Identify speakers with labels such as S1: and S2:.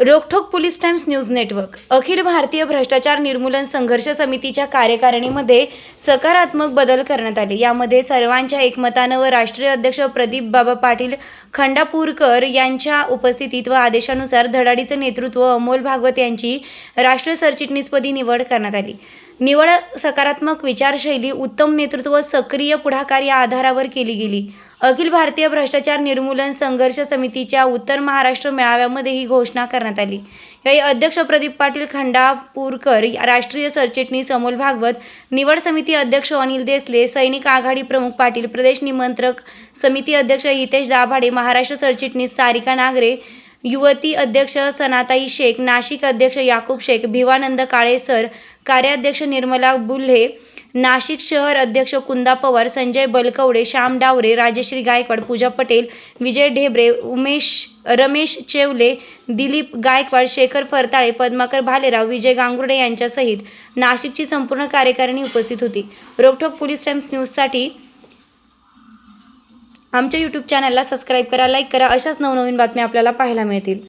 S1: Rokthok police times news network. Akhil Bharatiya Bhrashtachar Nirmulan संघर्ष समितीच्या कार्यकारिणीमध्ये सकारात्मक बदल करण्यात आले. यामध्ये सर्वांच्या एकमतानं व राष्ट्रीय अध्यक्ष प्रदीप बाबा पाटील खंडापूरकर यांच्या उपस्थितीत व आदेशानुसार धडाडीचं नेतृत्व अमोल भागवत यांची राष्ट्रीय सरचिटणीसपदी निवड करण्यात आली. निवड सकारात्मक विचारशैली उत्तम नेतृत्व सक्रिय पुढाकार या आधारावर केली गेली. अखिल भारतीय भ्रष्टाचार निर्मूलन संघर्ष समितीच्या उत्तर महाराष्ट्र मेळाव्यामध्ये ही घोषणा करण्यात आली. यावेळी अध्यक्ष प्रदीप पाटील खंडापूरकर राष्ट्रीय सरचिटणीस अमोल भागवत निवड समिती अध्यक्ष अनिल देसले सैनिक आघाडी प्रमुख पाटील प्रदेश निमंत्रक समिती अध्यक्ष हितेश दाभाडे महाराष्ट्र सरचिटणीस सारिका नागरे युवती अध्यक्ष सनाताई शेख नाशिक अध्यक्ष याकूब शेख भिवानंद काळे सर कार्याध्यक्ष निर्मला बुल्हे नाशिक शहर अध्यक्ष कुंदा पवार संजय बलकवडे श्याम डावरे राजश्री गायकवाड पूजा पटेल विजय ढेबरे उमेश रमेश चेवले दिलीप गायकवाड शेखर फरताळे पद्माकर भालेराव विजय गांगुर्डे यांच्यासहित नाशिकची संपूर्ण कार्यकारिणी उपस्थित होती. रोकठोक पोलीस टाइम्स न्यूजसाठी आमच्या यूट्यूब चॅनलला सबस्क्राईब करा लाईक करा अशाच नवनवीन बातम्या आपल्याला पाहायला मिळतील.